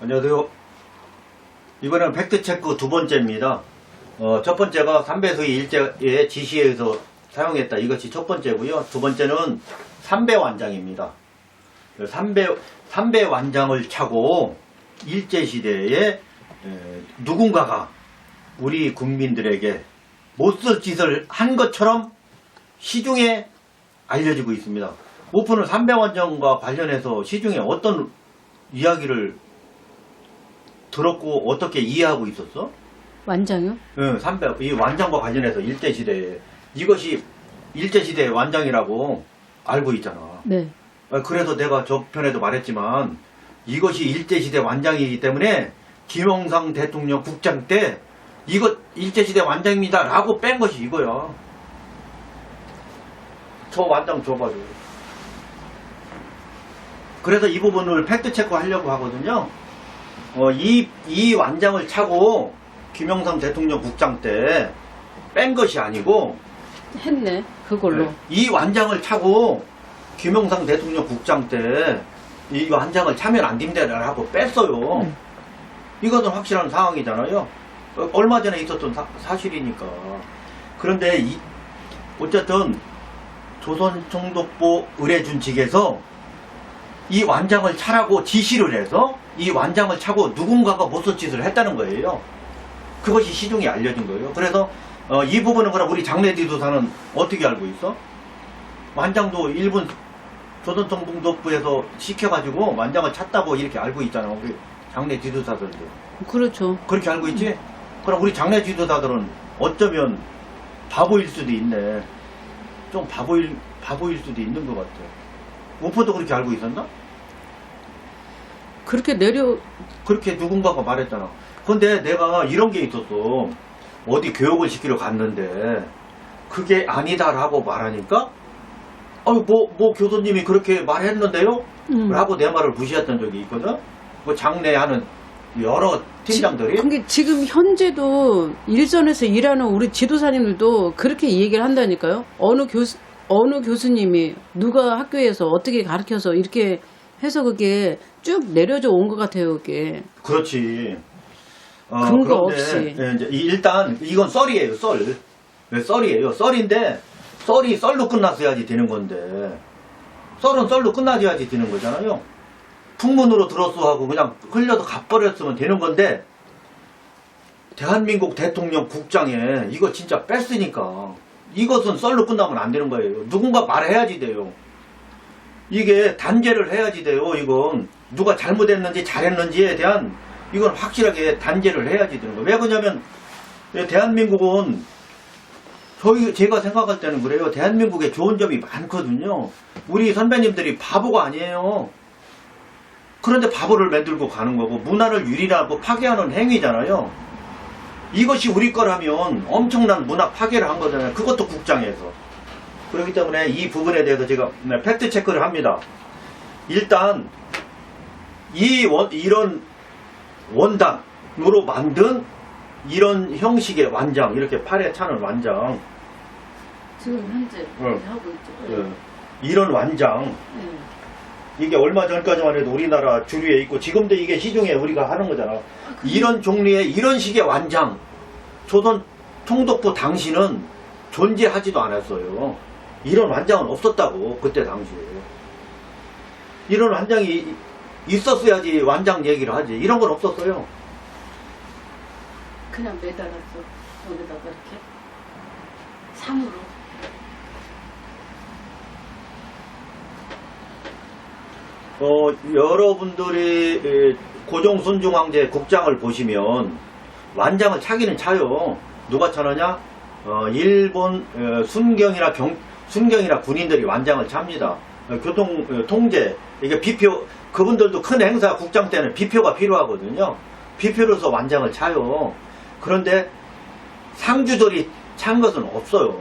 안녕하세요. 이번에는 팩트체크 두 번째입니다. 어, 첫 번째가 삼배수의 일제의 지시에 의해서 사용했다. 이것이 첫 번째고요. 두 번째는 삼배 완장입니다. 삼배, 삼배 완장을 차고 일제시대에 에, 누군가가 우리 국민들에게 못 쓸 짓을 한 것처럼 시중에 알려지고 있습니다. 오픈은 삼배완장과 관련해서 시중에 어떤 이야기를 들었고 어떻게 이해하고 있었어? 완장요? 응, 삼배 이 완장과 관련해서 일제 시대에 이것이 일제 시대의 완장이라고 알고 있잖아. 네. 아, 그래서 내가 저편에도 말했지만 이것이 일제 시대 완장이기 때문에 김영삼 대통령 국장 때 이것 일제 시대 완장입니다 라고 뺀 것이 이거야. 저 완장 줘봐줘. 그래서 이 부분을 팩트 체크 하려고 하거든요. 어, 이, 이 완장을 차고 김영삼 대통령 국장 때 뺀 것이 아니고 했네. 그걸로. 네. 이 완장을 차고 김영삼 대통령 국장 때 이 완장을 차면 안 된다라고 뺐어요. 음. 이것은 확실한 상황이잖아요. 어, 얼마 전에 있었던 사, 실이니까 그런데 이, 어쨌든 조선총독부 의뢰준 측에서 이 완장을 차라고 지시를 해서 이 완장을 차고 누군가가 못쓸 짓을 했다는 거예요. 그것이 시중에 알려진 거예요. 그래서 어, 이 부분은 그럼 우리 장례 지도사는 어떻게 알고 있어? 완장도 일본 조선총독부에서 시켜가지고 완장을 찼다고 이렇게 알고 있잖아. 우리 장례 지도사들도 그렇죠. 그렇게 알고 있지? 그럼 우리 장례 지도사들은 어쩌면 바보일 수도 있네. 좀 바보일 바보일 수도 있는 것 같아. 오퍼도 그렇게 알고 있었나? 그렇게 내려 그렇게 누군가가 말했잖아. 근데 내가 이런 게 있었어. 어디 교육을 시키러 갔는데 그게 아니다라고 말하니까 아유 뭐, 뭐 교수님이 그렇게 말했는데요? 음. 라고 내 말을 무시했던 적이 있거든. 그 장례하는 여러 팀장들이 그게 지금 현재도 일선에서 일하는 우리 지도사님들도 그렇게 얘기를 한다니까요. 어느 교수 어느 교수님이 누가 학교에서 어떻게 가르쳐서 이렇게 해서 그게 쭉 내려져 온 것 같아요. 그게 그렇지. 어, 근거 그런데, 없이. 예, 이제 이- 일단 이건 썰이에요, 썰. 네, 썰이에요. 썰인데 썰이 썰로 끝났어야지 되는 건데 썰은 썰로 끝나줘야지 되는 거잖아요. 풍문으로 들었어 하고 그냥 흘려서 가버렸으면 되는 건데 대한민국 대통령 국장에 이거 진짜 뺐으니까 이것은 썰로 끝나면 안 되는 거예요. 누군가 말해야지 돼요. 이게 단죄를 해야지 돼요. 이건 누가 잘못했는지 잘했는지에 대한 이건 확실하게 단죄를 해야지 되는 거예요. 왜 그러냐면 대한민국은 저희 제가 생각할 때는 그래요. 대한민국에 좋은 점이 많거든요. 우리 선배님들이 바보가 아니에요. 그런데 바보를 만들고 가는 거고 문화를 유린하고 파괴하는 행위잖아요. 이것이 우리 거라면 엄청난 문화 파괴를 한 거잖아요. 그것도 국장에서. 그렇기 때문에 이 부분에 대해서 제가 네, 팩트 체크를 합니다. 일단 이 원, 이런 원단으로 만든 이런 형식의 완장, 이렇게 팔에 차는 완장, 지금 현재 응. 하고 있죠. 예, 이런 완장, 네. 이게 얼마 전까지만 해도 우리나라 주류에 있고 지금도 이게 시중에 우리가 하는 거잖아. 이런 종류의 이런 식의 완장, 조선 총독부 당시는 존재하지도 않았어요. 이런 완장은 없었다고 그때 당시에. 이런 완장이 있었어야지 완장 얘기를 하지. 이런 건 없었어요. 그냥 매달았어. 여기다가 이렇게 상으로. 어, 여러분들이 에, 고종 순중왕제 국장을 보시면 완장을 차기는 차요. 누가 차느냐? 어, 일본 어, 순경이나 경, 순경이나 군인들이 완장을 찹니다. 어, 교통 어, 통제 이게 비표 그분들도 큰 행사 국장 때는 비표가 필요하거든요. 비표로서 완장을 차요. 그런데 상주들이 찬 것은 없어요.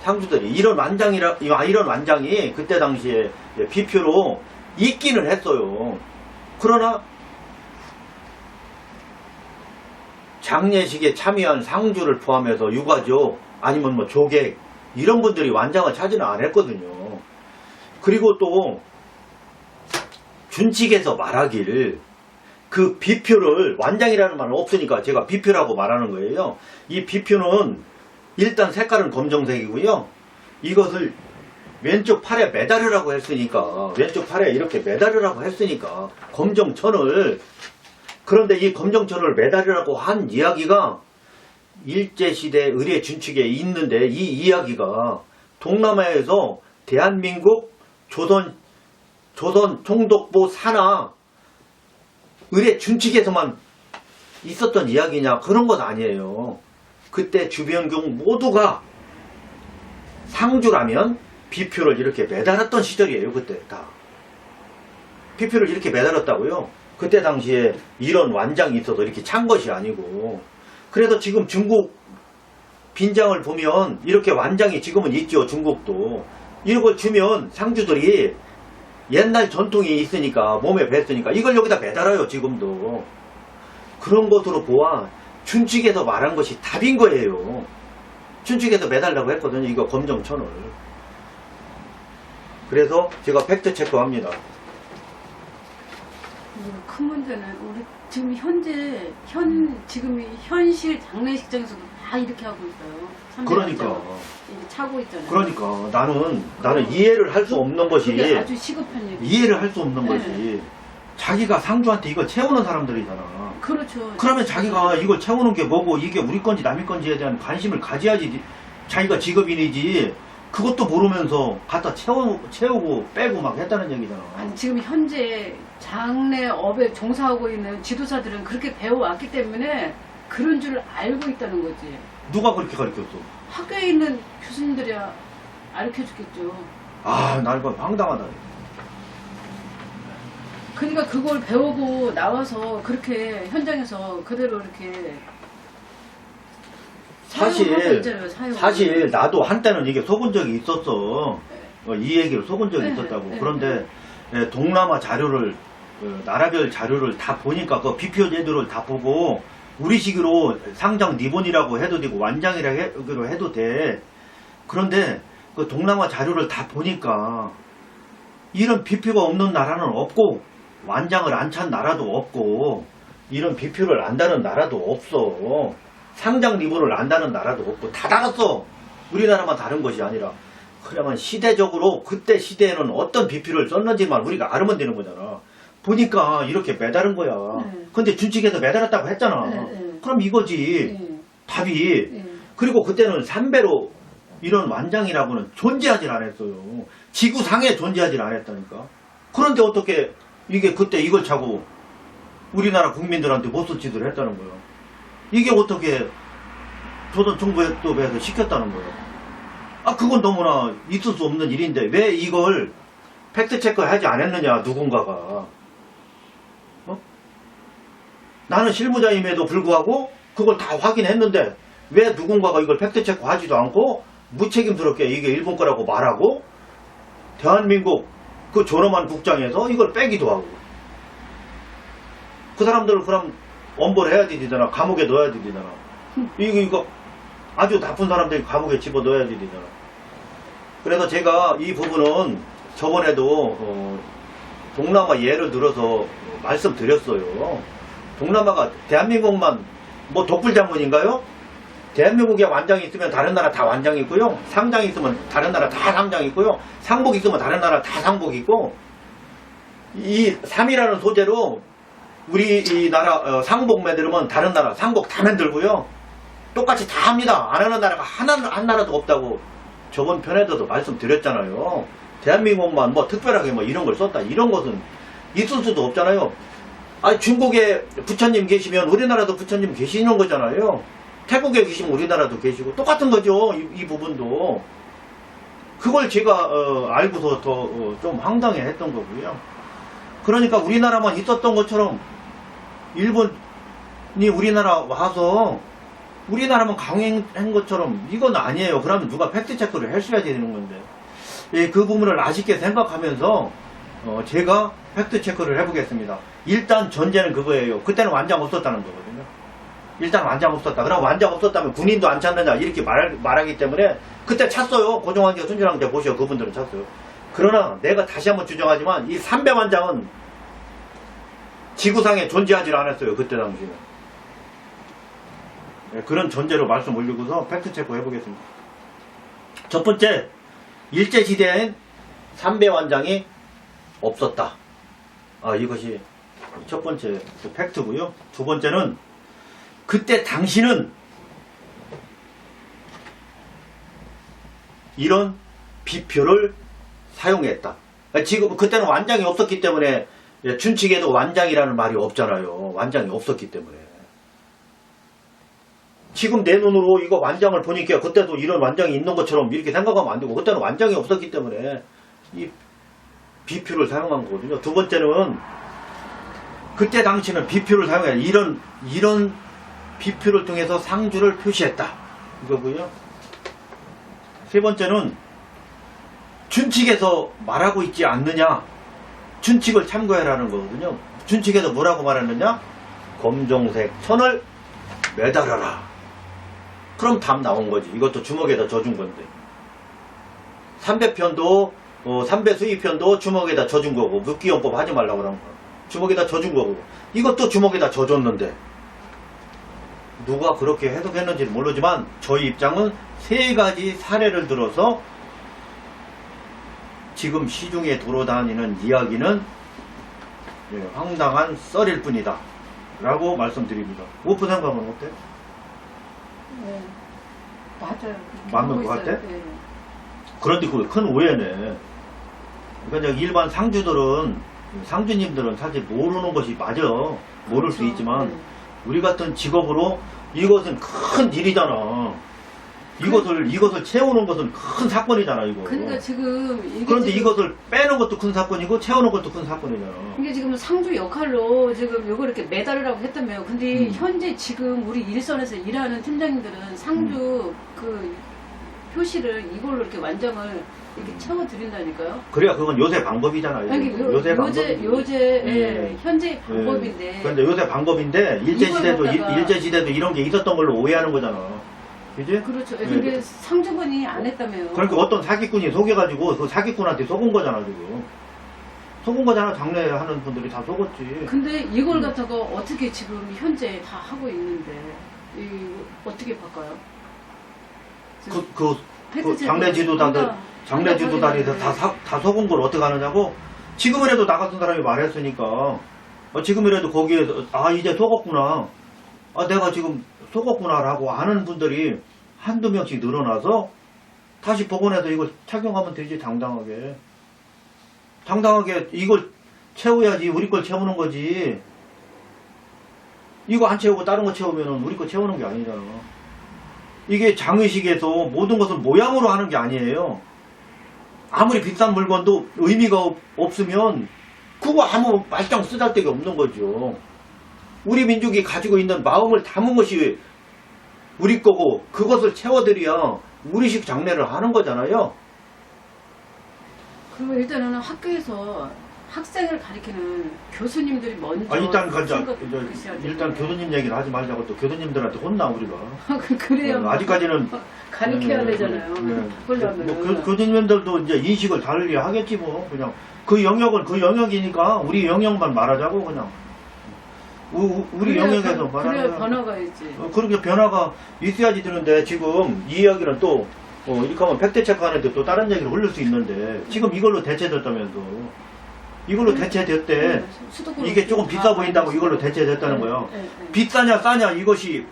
상주들이 이런 완장이라 아, 이런 완장이 그때 당시에 비표로 있기는 했어요. 그러나 장례식에 참여한 상주를 포함해서 유가족 아니면 뭐 조객 이런 분들이 완장을 차지는 않았거든요. 그리고 또 준칙에서 말하길 그 비표를 완장이라는 말은 없으니까 제가 비표라고 말하는 거예요. 이 비표는 일단 색깔은 검정색이고요. 이것을 왼쪽 팔에 매달으라고 했으니까 왼쪽 팔에 이렇게 매달으라고 했으니까 검정천을 그런데 이 검정천을 매달으라고 한 이야기가 일제시대 의례 준칙에 있는데 이 이야기가 동남아에서 대한민국 조선 조선 총독부 산하 의례 준칙에서만 있었던 이야기냐 그런 것 아니에요. 그때 주변경 모두가 상주라면 비표를 이렇게 매달았던 시절이에요. 그때 다. 비표를 이렇게 매달았다고요. 그때 당시에 이런 완장이 있어서 이렇게 찬 것이 아니고 그래도 지금 중국 빈장을 보면 이렇게 완장이 지금은 있죠. 중국도. 이런 걸 주면 상주들이 옛날 전통이 있으니까 몸에 뱄으니까 이걸 여기다 매달아요. 지금도. 그런 것으로 보아 춘칙에서 말한 것이 답인 거예요. 춘칙에서 매달라고 했거든요. 이거 검정천을. 그래서 제가 팩트 체크합니다. 그리고 큰 문제는 우리 지금 현재 현 지금 이 현실 장례식장에서도 다 이렇게 하고 있어요. 삼대 그러니까. 이렇게 차고 있잖아요. 그러니까 나는 나는 이해를 할 수 없는 것이 그게 아주 시급한 얘기. 이해를 할 수 없는 네. 것이 자기가 상주한테 이걸 채우는 사람들이잖아. 그렇죠. 그러면 자기가 이걸 채우는 게 뭐고 이게 우리 건지 남의 건지에 대한 관심을 가져야지 자기가 직업인이지 그것도 모르면서 갖다 채우, 채우고 빼고 막 했다는 얘기잖아. 아니 지금 현재 장례업에 종사하고 있는 지도사들은 그렇게 배워왔기 때문에 그런 줄 알고 있다는 거지. 누가 그렇게 가르쳤어? 학교에 있는 교수님들이야 알려 주겠죠. 아, 나 이거 황당하다. 그러니까 그걸 배우고 나와서 그렇게 현장에서 그대로 이렇게 사실 있잖아요, 사용. 사실 나도 한때는 이게 속은 적이 있었어. 어, 이 얘기를 속은 적이 네, 있었다고. 네, 그런데 예, 동남아 자료를 어, 나라별 자료를 다 보니까 그 비표 제도를 다 보고 우리식으로 상장 니본이라고 해도 되고 완장이라고 해도 돼. 그런데 그 동남아 자료를 다 보니까 이런 비표가 없는 나라는 없고 완장을 안 찬 나라도 없고 이런 비표를 안다는 나라도 없어. 상장 리본을 안다는 나라도 없고 다 달았어. 우리나라만 다른 것이 아니라. 그러면 시대적으로 그때 시대에는 어떤 비표를 썼는지만 우리가 알면 되는 거잖아. 보니까 이렇게 매달은 거야. 네. 근데 준칙에서 매달았다고 했잖아. 네, 네. 그럼 이거지. 예, 답이. 예. 그리고 그때는 삼배로 이런 완장이라고는 존재하질 않았어요. 지구상에 존재하질 않았다니까. 그런데 어떻게 이게 그때 이걸 차고 우리나라 국민들한테 못쓸 짓을 했다는 거예요. 이게 어떻게 조선 정부에서 시켰다는 거예요. 아, 그건 너무나 있을 수 없는 일인데 왜 이걸 팩트 체크 하지 않았느냐, 누군가가. 어? 나는 실무자임에도 불구하고 그걸 다 확인했는데 왜 누군가가 이걸 팩트 체크 하지도 않고 무책임스럽게 이게 일본 거라고 말하고 대한민국 그 존엄한 국장에서 이걸 빼기도 하고 그 사람들을 그럼 엄벌 해야 되잖아 감옥에 넣어야 되잖아 이거 이거 아주 나쁜 사람들 감옥에 집어 넣어야 되잖아 그래서 제가 이 부분은 저번에도 어, 동남아 예를 들어서 어, 말씀드렸어요 동남아가 대한민국만 뭐 독불 장군인가요? 대한민국에 완장이 있으면 다른 나라 다 완장이 있고요. 상장이 있으면 다른 나라 다 상장이 있고요. 상복 있으면 다른 나라 다 상복 있고 이 3이라는 소재로 우리 이 나라 어, 상복 만들면 다른 나라 상복 다 만들고요. 똑같이 다 합니다. 안 하는 나라가 하나 한 나라도 없다고 저번 편에서도 말씀드렸잖아요. 대한민국만 뭐 특별하게 뭐 이런 걸 썼다 이런 것은 있을 수도 없잖아요. 아니 중국에 부처님 계시면 우리나라도 부처님 계시는 거잖아요. 태국에 계시면 우리나라도 계시고 똑같은 거죠. 이, 이 부분도 그걸 제가 어, 알고서 더좀 황당해 했던 거고요. 그러니까 우리나라만 있었던 것처럼 일본이 우리나라 와서 우리나라만 강행한 것처럼 이건 아니에요. 그러면 누가 팩트 체크를 했어야 되는 건데 예, 그 부분을 아쉽게 생각하면서 어, 제가 팩트 체크를 해보겠습니다. 일단 전제는 그거예요. 그때는 완장 없었다는 거거든요. 일단 완장 없었다. 그럼 완장 없었다면 군인도 안 찾느냐 이렇게 말, 말하기 때문에 그때 찼어요. 고종환계 순진왕제 보시오. 그분들은 찼어요. 그러나 내가 다시 한번 주장하지만 이 삼배 완장은 지구상에 존재하지 않았어요. 그때 당시에. 예, 그런 전제로 말씀 올리고서 팩트체크 해보겠습니다. 첫 번째, 일제시대엔 삼배 완장이 없었다. 아, 이것이 첫 번째 그 팩트고요. 두 번째는 그때 당시는 이런 비표를 사용했다. 그러니까 지금 그때는 완장이 없었기 때문에 예, 춘칙에도 완장이라는 말이 없잖아요. 완장이 없었기 때문에. 지금 내 눈으로 이거 완장을 보니까 그때도 이런 완장이 있는 것처럼 이렇게 생각하면 안 되고 그때는 완장이 없었기 때문에 이 비표를 사용한 거거든요. 두 번째는 그때 당시는 비표를 사용해 이런 이런 비표를 통해서 상주를 표시했다. 이거고요. 세 번째는 준칙에서 말하고 있지 않느냐. 준칙을 참고해라는 거거든요. 준칙에서 뭐라고 말했느냐? 검정색 천을 매달아라. 그럼 답 나온 거지. 이것도 주먹에다 져준 건데. 삼배편도 어, 삼배 수입편도 주먹에다 져준 거고 묵기용법 하지 말라고 그런 거. 주먹에다 져준 거고 이것도 주먹에다 져줬는데 누가 그렇게 해석했는지는 모르지만 저희 입장은 세 가지 사례를 들어서 지금 시중에 돌아다니는 이야기는 예, 황당한 썰일 뿐이다. 라고 말씀드립니다. 오프 생각은 어때? 네. 맞아요. 맞는 것 같아? 네. 그런데 그게 큰 오해네. 그러니까 일반 상주들은, 상주님들은 사실 모르는 것이 맞아. 모를 수 그렇죠. 있지만, 네. 우리 같은 직업으로 이것은 큰 일이잖아. 이것을, 이것을 채우는 것은 큰 사건이잖아, 이거. 그러니까 지금 이게 그런데 지금 이것을 빼는 것도 큰 사건이고, 채우는 것도 큰 사건이잖아. 이게 지금 상주 역할로 지금 요거 이렇게 매달으라고 했다며요. 근데 음. 현재 지금 우리 일선에서 일하는 팀장님들은 상주 음. 그 표시를 이걸로 이렇게 완장을 이렇게 음. 채워드린다니까요. 그래야 그건 요새 방법이잖아요. 아니, 요, 요새 방법이지. 요새, 예, 예. 현재 방법인데. 그런데 요새 방법인데 일제 시대도 이걸 갖다가- 일제 시대도 이런 게 있었던 걸로 오해하는 거잖아. 그지? 그렇죠. 예, 예. 근데 상주분이 안 했다며요. 그러니까 어떤 사기꾼이 속여가지고 그 사기꾼한테 속은 거잖아 지금. 속은 거잖아 장례 하는 분들이 다 속았지. 근데 이걸 음. 갖다가 어떻게 지금 현재 다 하고 있는데, 이 어떻게 바꿔요? 그, 그, 그 팩트 장례 지도자들 한다- 장례 한다고 다, 사- 다 속은 걸 어떻게 하느냐고 지금이라도 나 같은 사람이 말했으니까 어, 지금이라도 거기에서 아 이제 속았구나 아 내가 지금 속았구나라고 아는 분들이 한두 명씩 늘어나서 다시 복원해서 이걸 착용하면 되지 당당하게 당당하게 이걸 채워야지 우리 걸 채우는 거지 이거 안 채우고 다른 거 채우면 우리 거 채우는 게 아니잖아 이게 장의식에서 모든 것을 모양으로 하는 게 아니에요. 아무리 비싼 물건도 의미가 없- 없으면 그거 아무 말짱 쓰잘데기 없는 거죠. 우리 민족이 가지고 있는 마음을 담은 것이 우리 거고 그것을 채워드려야 우리식 장례를 하는 거잖아요. 그러면 일단은 학교에서 학생을 가리키는 교수님들이 먼저 아, 일단 가자. 생각- 이제 일단. 교수님 얘기를 하지 말자고 또 교수님들한테 혼나 우리가. 그- 그래야 뭐 아직까지는 가리켜야 음, 되잖아요. 네. 하려면 뭐 교, 교수님들도 이제 인식을 다르게 하겠지 뭐 그냥 그 영역은 그 영역이니까 우리 영역만 말하자고 그냥 우, 우- 우리 영역에서 변- 말하는 그래야 거야. 변화가 있지. 어, 그렇게 변화가 있어야지 되는데 지금 이 이야기는 또 어, 이렇게 하면 팩트 체크하는데 또 다른 얘기를 흘릴 수 있는데 지금 이걸로 대체됐다면서 이걸로 대체됐대 네, 수도권 이게 조금 다 비싸 보인다고 이걸로. 대체됐다는 네, 거예요 네, 네. 비싸냐 싸냐 이것이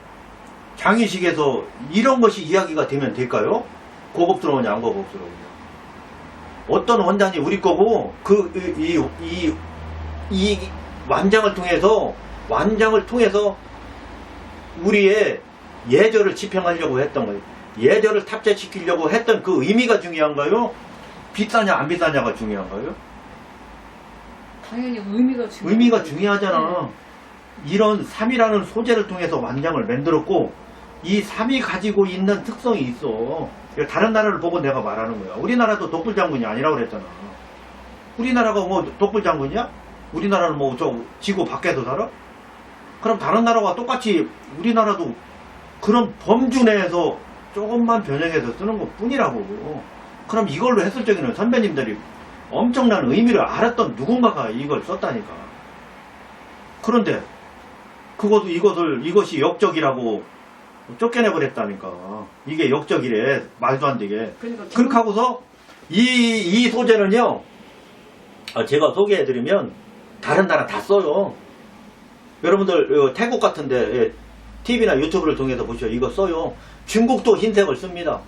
장의식에서 이런 것이 이야기가 되면 될까요? 고급스러우냐 안 고급스러우냐 어떤 원장이 우리 거고 그 이 이이 완장을 통해서 완장을 통해서 우리의 예절을 집행하려고 했던 거예요. 예절을 탑재시키려고 했던 그 의미가 중요한가요? 비싸냐 안 비싸냐가 중요한가요? 당연히 의미가 중요. 의미가 중요하잖아. 이런 삼이라는 소재를 통해서 완장을 만들었고 이 삼이 가지고 있는 특성이 있어. 다른 나라를 보고 내가 말하는 거야. 우리나라도 독불장군이 아니라고 그랬잖아. 우리나라가 뭐 독불장군이야? 우리나라는 뭐 저 지구 밖에서 살아? 그럼 다른 나라와 똑같이 우리나라도 그런 범주 내에서 조금만 변형해서 쓰는 것 뿐이라고. 그럼 이걸로 했을 적에는 선배님들이 엄청난 의미를 알았던 누군가가 이걸 썼다니까. 그런데 그것도 이것을 이것이 역적이라고 쫓겨내 버렸다니까. 이게 역적이래. 말도 안 되게. 그러니까 그렇게 하고서 이, 이 소재는요, 아, 제가 소개해드리면 다른 나라 다 써요. 여러분들 어, 태국 같은데 TV나 유튜브를 통해서 보시죠. 이거 써요. 중국도 흰색을 씁니다.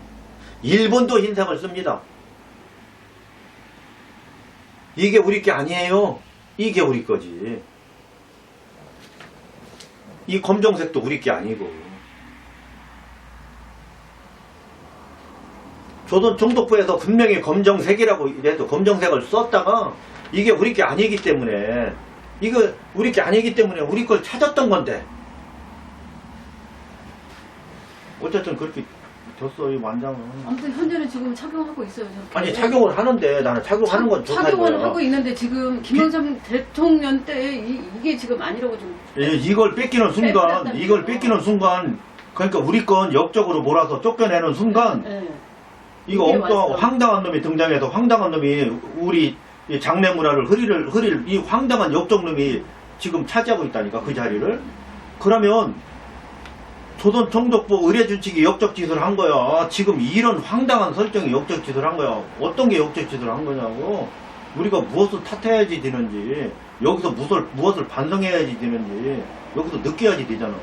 일본도 흰색을 씁니다. 이게 우리 게 아니에요. 이게 우리 거지. 이 검정색도 우리 게 아니고. 조선 총독부에서 분명히 검정색이라고 해도 검정색을 썼다가 이게 우리 게 아니기 때문에 이거 우리 게 아니기 때문에 우리 걸 찾았던 건데 어쨌든 그렇게 줬어 이 완장은 아무튼 현재는 지금 착용하고 있어요. 저렇게. 아니 착용을 하는데 나는 착용하는 건 좋다는 착용을 거야 하고 있는데 지금 김영삼 대통령 때 이, 이게 지금 아니라고 좀 예, 이걸 뺏기는 순간 뺏겼다는 이걸 거죠. 뺏기는 순간 그러니까 우리 건 역적으로 몰아서 쫓겨내는 순간 예. 이거 이게 엉뚱하고 왔어. 황당한 놈이 등장해서 황당한 놈이 우리 이 장례 문화를 흐릴 흐릴 이 황당한 역적 놈이 지금 차지하고 있다니까 그 자리를. 그러면 조선 총독부 의례준칙이 역적 짓을 한 거야. 지금 이런 황당한 설정이 역적 짓을 한 거야. 어떤 게 역적 짓을 한 거냐고. 우리가 무엇을 탓해야지 되는지 여기서 무엇을 무엇을 반성해야지 되는지 여기서 느껴야지 되잖아.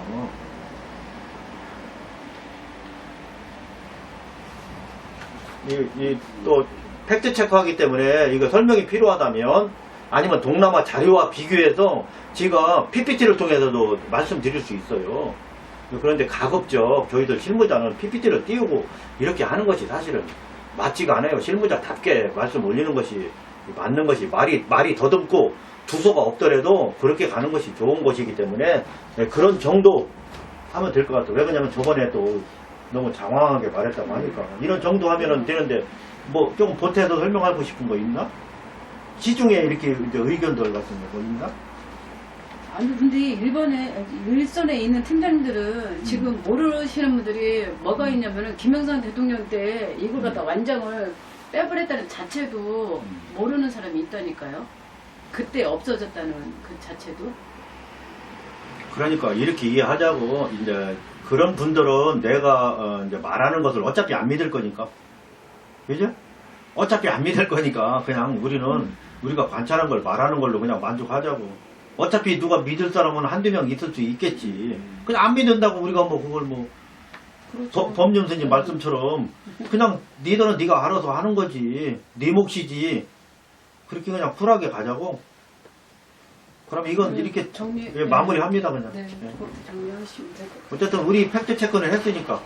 이, 이, 또, 팩트 체크하기 때문에 이거 설명이 필요하다면 아니면 동남아 자료와 비교해서 제가 PPT를 통해서도 말씀드릴 수 있어요. 그런데 가급적 저희들 실무자는 PPT를 띄우고 이렇게 하는 것이 사실은 맞지가 않아요. 실무자답게 말씀 올리는 것이 맞는 것이 말이, 말이 더듬고 두서가 없더라도 그렇게 가는 것이 좋은 것이기 때문에 네, 그런 정도 하면 될 것 같아요. 왜 그러냐면 저번에 또 너무 장황하게 말했다고 하니까 이런 정도 하면은 되는데 뭐좀 보태서 설명하고 싶은 거 있나? 시중에 이렇게 이제 의견들 같은 거뭐 있나? 아니 근데 일본에 일선에 있는 팀장님들은 지금 모르시는 분들이 뭐가 있냐면은 김영삼 대통령 때 이걸 갖다 완장을 빼버렸다는 자체도 모르는 사람이 있다니까요. 그때 없어졌다는 그 자체도. 그러니까 이렇게 이해하자고 이제 그런 분들은 내가 어, 이제 말하는 것을 어차피 안 믿을 거니까 그죠? 어차피 안 믿을 거니까 그냥 우리는 우리가 관찰한 걸 말하는 걸로 그냥 만족하자고. 어차피 누가 믿을 사람은 한두 명 있을 수 있겠지. 그냥 안 믿는다고 우리가 뭐 그걸 뭐 그렇죠. 법- 법륜스님 말씀처럼 그냥 니들은 네가 알아서 하는 거지. 네 몫이지. 그렇게 그냥 쿨하게 가자고. 그럼 이건 네, 이렇게 정리- 예, 마무리합니다 그냥. 네, 같아요. 어쨌든 우리 팩트 체크는 했으니까